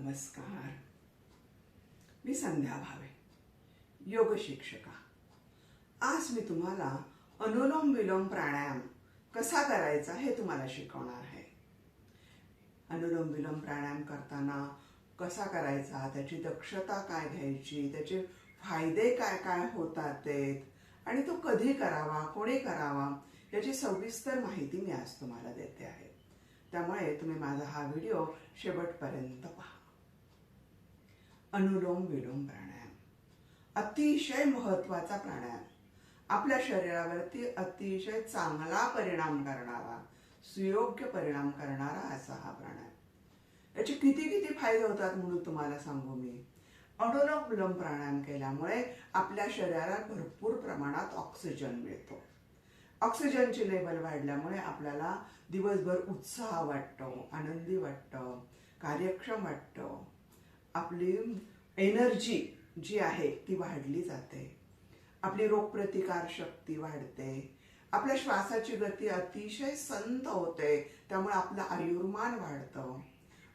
नमस्कार. मी संध्या भावे योग शिक्षिका. आज मी तुम्हाला अनुलोम विलोम प्राणायाम कसा करायचा हे तुम्हाला शिकवणार आहे. अनुलोम विलोम प्राणायाम करताना कसा करायचा त्याची दक्षता काय घ्यायची त्याचे फायदे काय काय होतात ते आणि तो कधी करावा कोणी करावा याची सविस्तर माहिती मी आज तुम्हाला देते आहे. त्यामुळे तुम्ही माझा हा व्हिडिओ शेवटपर्यंत पहा. अनुलोम विलोम प्राणायाम. अतिशय महत्त्वाचा प्राणायाम. आपल्या शरीरावरती अतिशय चांगला परिणाम करणारा सुयोग्य परिणाम करणारा असा हा प्राणायाम. याचे किती किती फायदे होतात म्हणून तुम्हाला सांगू मी. अनुलोम विलोम प्राणायाम केल्यामुळे आपल्या शरीराला भरपूर प्रमाणात ऑक्सिजन मिळतो. ऑक्सिजनची लेवल वाढल्यामुळे आपल्याला दिवसभर उत्साह वाटतो आनंदी वाटतं कार्यक्षम वाटतं. आपली एनर्जी जी आहे ती वाढली जाते. आपली रोगप्रतिकार शक्ती वाढते. आपल्या श्वासाची गती अतिशय संत होते. त्यामुळे आपलं आयुर्मान वाढतं.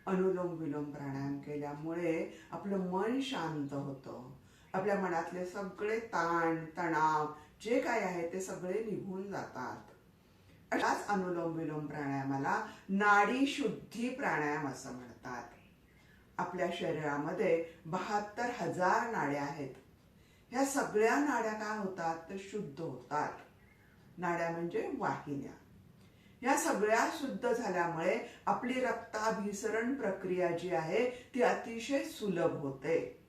अनुलोम विलोम प्राणायाम केल्यामुळे आपलं मन शांत होतं. आपल्या मनातले सगळे ताण तणाव जे काय आहे ते सगळे निघून जातात. अशाच अनुलोम विलोम प्राणायामाला नाडी शुद्धी प्राणायाम असं म्हणतात. आपल्या शरीरामध्ये बहात्तर हजार नाड्या आहेत. ह्या सगळ्या नाड्या काय होतात? तर शुद्ध होतात. नाड्या म्हणजे वाहिन्या. या सगळ्या शुद्ध झाल्यामुळे आपली रक्ताभिसरण प्रक्रिया जी आहे ती अतिशय सुलभ होते.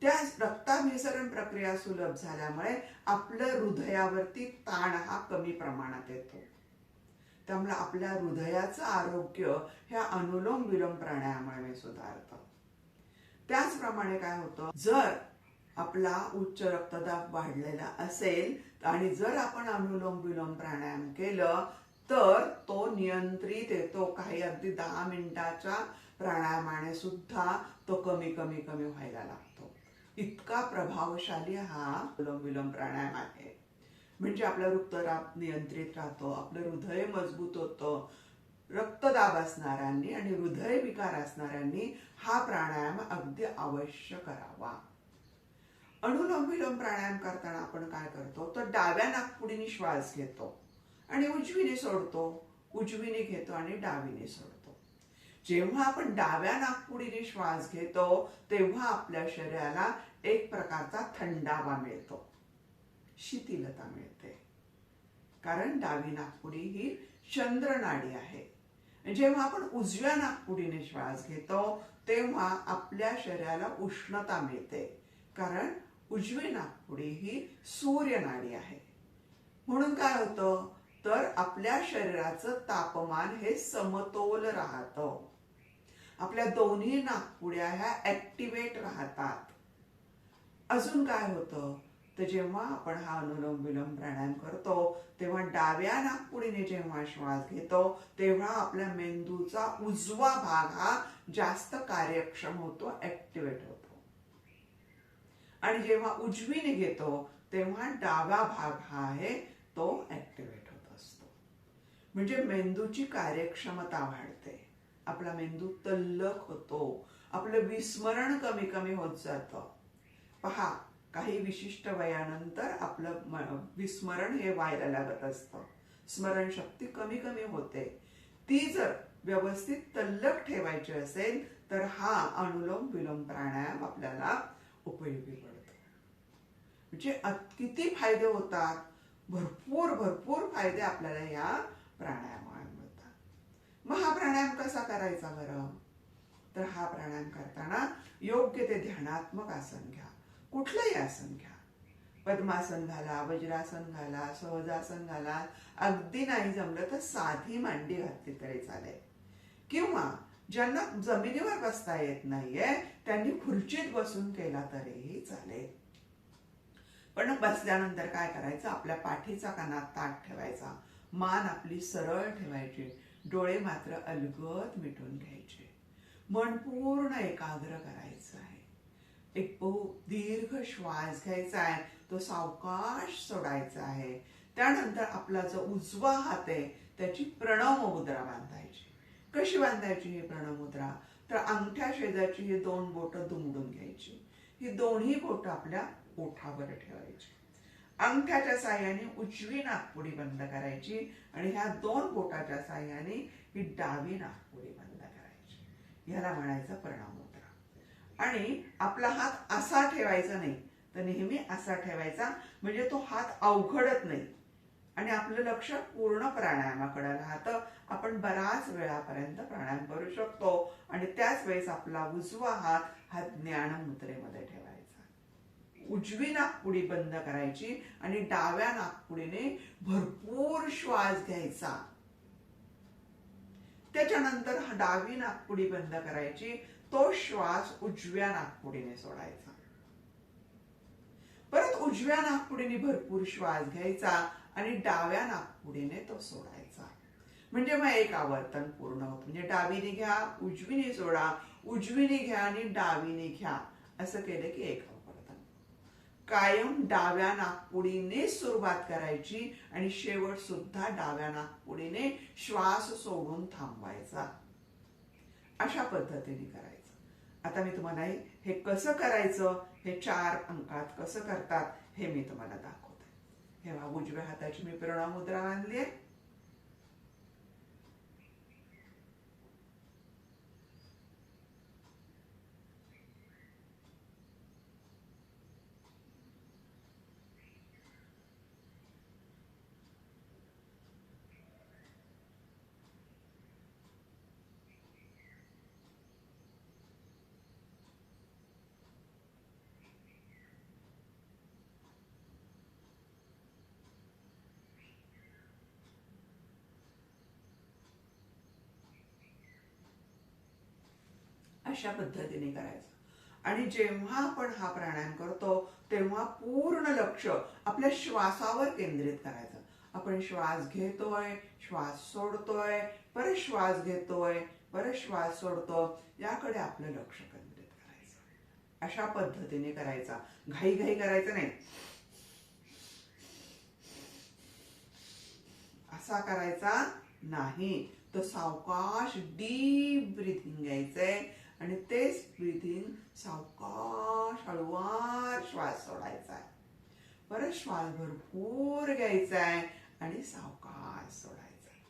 त्या रक्ताभिसरण प्रक्रिया सुलभ झाल्यामुळे आपलं हृदयावरती ताण हा कमी प्रमाणात येतो. त्यामुळे आपल्या हृदयाचं आरोग्य ह्या अनुलोम विलोम प्राणायामामुळे सुधारतं. त्याचप्रमाणे काय होतं? जर आपला उच्च रक्तदाब वाढलेला असेल आणि जर आपण अनुलोम विलोम प्राणायाम केलं तर तो नियंत्रित येतो. काही अगदी दहा मिनिटाच्या प्राणायामाने सुद्धा तो कमी कमी कमी व्हायला लागतो. इतका प्रभावशाली हा अनुलोम विलोम प्राणायाम आहे. म्हणजे आपला रक्तदाब नियंत्रित राहतो आपलं हृदय मजबूत होतं. रक्तदाब असणाऱ्यांनी आणि हृदय विकार असणाऱ्यांनी हा प्राणायाम अगदी अवश्य करावा. अनुलोम विलोम प्राणायाम करताना आपण काय करतो? तर डाव्या नागपुडीने श्वास घेतो आणि उजवीने सोडतो. उजवीने घेतो आणि डावीने सोडतो. जेव्हा आपण डाव्या नागपुडीने श्वास घेतो तेव्हा आपल्या शरीराला एक प्रकारचा थंडावा मिळतो. शिथिलता मिळते. कारण डावी नागपुडी ही चंद्रनाडी आहे. जेव्हा आपण उजव्या नागपुडीने श्वास घेतो तेव्हा आपल्या शरीराला उष्णता मिळते. कारण उजवी नागपुडी ही सूर्यनाडी आहे. म्हणून काय होतं? तर आपल्या शरीराचं तापमान हे समतोल राहतं. आपल्या दोन्ही नागपुड्या ह्या ऍक्टिव्हेट राहतात. अजून काय होतं? तर जेव्हा आपण हा अनुलोम विलोम प्राणायाम करतो तेव्हा डाव्या नागपुडीने जेव्हा श्वास घेतो तेव्हा आपल्या मेंदूचा उजवा भाग हा जास्त कार्यक्षम होतो ऍक्टिवेट होतो. आणि जेव्हा उजवीने घेतो तेव्हा डावा भाग हा आहे तो ऍक्टिवेट होत असतो. म्हणजे मेंदूची कार्यक्षमता वाढते. आपला मेंदू तल्लख होतो. आपलं विस्मरण कमी कमी होत जातं. पहा काही विशिष्ट वयानंतर आपलं विस्मरण हे व्हायला लागत असतं. स्मरणशक्ती कमी कमी होते. ती जर व्यवस्थित तल्लख ठेवायची असेल तर हा अनुलोम विलोम प्राणायाम आपल्याला उपयोगी पडतो. म्हणजे किती फायदे होतात? भरपूर भरपूर फायदे आपल्याला या प्राणायामामुळे मिळतात. मग हा प्राणायाम कसा करायचा बरं? तर हा प्राणायाम करताना योग्य ते ध्यानात्मक आसन घ्या. कुठलंही आसन घ्या. पद्मासन घाला वज्रासन घाला सहजासन घाला. अगदी नाही जमलं तर साधी मांडी घातली तरी चालेल. किंवा ज्यांना जमिनीवर बसता येत नाहीये त्यांनी खुर्चीत बसून केला तरीही चालेल. पण बसल्यानंतर काय करायचं? आपल्या पाठीचा कानात ताट ठेवायचा. मान आपली सरळ ठेवायची. डोळे मात्र अलगद मिटून घ्यायचे. मन पूर्ण एकाग्र करायचं आहे. एक बहु दीर्घ श्वास घ्यायचा आहे. तो सावकाश सोडायचा आहे. त्यानंतर आपला जो उजवा हात आहे त्याची प्रणव मुद्रा बांधायची. कशी बांधायची ही प्रणव मुद्रा? तर अंगठ्या शेजारची ही दोन बोटं दुमडून घ्यायची. ही दोन्ही बोटं आपल्या ओठावर ठेवायची. अंगठ्याच्या साह्याने उजवी नागपुडी बंद करायची आणि ह्या दोन बोटाच्या साह्याने ही डावी नागपुडी बंद करायची. ह्याला म्हणायचं प्रणाम होतो आणि आपला हात असा ठेवायचा नाही. तर नेहमी असा ठेवायचा म्हणजे तो हात अवघडत नाही. आणि आपलं लक्ष पूर्ण प्राणायामाकडे राहतं. आपण बराच वेळापर्यंत प्राणायाम करू शकतो. आणि त्याच वेळेस आपला उजवा हात हा ज्ञान मुद्रेमध्ये ठेवायचा. उजवी नाकपुडी बंद करायची आणि डाव्या नाकपुडीने भरपूर श्वास घ्यायचा. त्याच्यानंतर डावी नाकपुडी बंद करायची. तो श्वास उजव्या नाकपुडीने सोडायचा. परत उजव्या नाकपुडीने भरपूर श्वास घ्यायचा आणि डाव्या नाकपुडीने तो सोडायचा. म्हणजे मग एक आवर्तन पूर्ण होतं. म्हणजे डावीने घ्या उजवीने सोडा उजवीने घ्या आणि डावीने घ्या असं केलं की एक आवर्तन. कायम डाव्या नाकपुडीने सुरुवात करायची आणि शेवट सुद्धा डाव्या नाकपुडीने श्वास सोडून थांबवायचा. अशा पद्धतीने करायचं. आता मी तुम्हाला हे- हे कसं करायचं? हे चार अंकात कसं करतात? हे मी तुम्हाला दाखवते. हे उजव्या हाताची मी प्रणव मुद्रा आणली आहे. अशा पद्धतीने करायचं. आणि जेव्हा आपण हा प्राणायाम करतो तेव्हा पूर्ण लक्ष आपल्या श्वासावर केंद्रित करायचं. आपण श्वास घेतोय श्वास सोडतोय परत श्वास घेतोय परत श्वास सोडतो याकडे आपलं लक्ष केंद्रित करायचं. अशा पद्धतीने करायचा. घाई घाई करायचं नाही. असा करायचा नाही. तर सावकाश डीप ब्रिथिंग घ्यायचंय. आणि तेच ब्रिथिंग सावकाश हळुवार श्वास सोडायचा आहे परत श्वास भरपूर घ्यायचा आहे आणि सावकाश सोडायचा आहे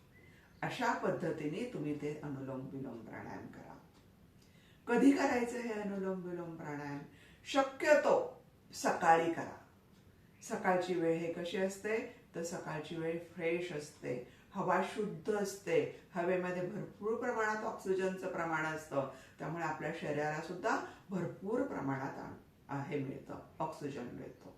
अशा पद्धतीने तुम्ही ते अनुलोम विलोम प्राणायाम करा. कधी करायचं हे अनुलोम विलोम प्राणायाम? शक्यतो सकाळी करा. सकाळची वेळ हे कशी असते? तर सकाळची वेळ फ्रेश असते. हवा शुद्ध असते. हवेमध्ये भरपूर प्रमाणात ऑक्सिजनचं प्रमाण असतं. त्यामुळे आपल्या शरीराला सुद्धा भरपूर प्रमाणात हे मिळतं. ऑक्सिजन मिळतं.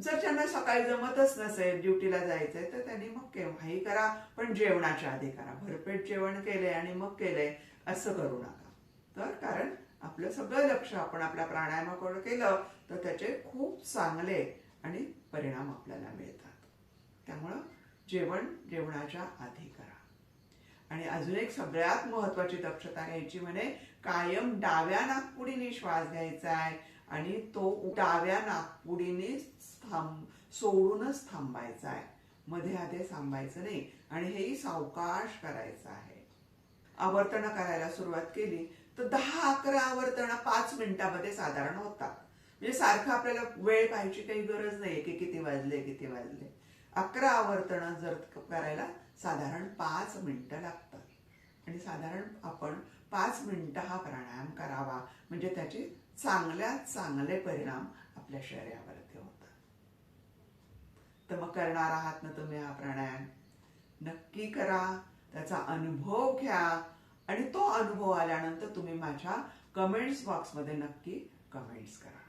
जर त्यांना सकाळी जमतच नसेल ड्युटीला जायचंय तर त्यांनी मग केव्हाही करा. पण जेवणाच्या आधी करा. भरपेट जेवण केलंय आणि मग केलंय असं करू नका. तर कारण आपलं सगळं लक्ष आपण आपल्या प्राणायामाकडे केलं तर त्याचे खूप चांगले आणि परिणाम आपल्याला मिळतात. त्यामुळं जेवण जेवणाच्या आधी करा. आणि अजून एक सगळ्यात महत्वाची दक्षता घ्यायची म्हणजे कायम डाव्या नाकपुडीने श्वास घ्यायचा आहे आणि तो डाव्या नाकपुडीने थांब सोडूनच थांबायचा आहे. मध्ये आधे थांबायचं नाही आणि हेही सावकाश करायचं आहे. आवर्तनं करायला सुरुवात केली तर दहा अकरा आवर्तनं पाच मिनिटामध्ये साधारण होतात. म्हणजे सारखं आपल्याला वेळ पाहायची काही गरज नाही की किती वाजले किती वाजले. अकरा आवर्तनं जर करायला साधारण पाच मिनिटं लागतात. आणि साधारण आपण पाच मिनिटं हा प्राणायाम करावा. म्हणजे त्याचे चांगल्यात चांगले परिणाम आपल्या शरीरावरती होतात. तर मग करणार आहात ना तुम्ही हा प्राणायाम? नक्की करा. त्याचा अनुभव घ्या. आणि तो अनुभव आल्यानंतर तुम्ही माझ्या कमेंट्स बॉक्समध्ये नक्की कमेंट्स करा.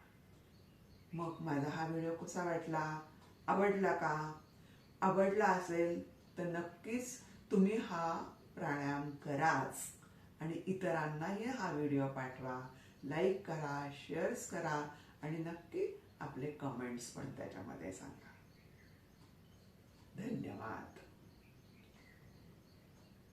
मग माझा हा व्हिडिओ कसा वाटला? आवडला का? आवडला असेल तर नक्कीच तुम्ही हा प्राणायाम कराच. आणि इतरांनाही हा व्हिडिओ पाठवा. लाईक करा शेअर्स करा आणि नक्की आपले कमेंट्स पण त्याच्यामध्ये सांगा. धन्यवाद.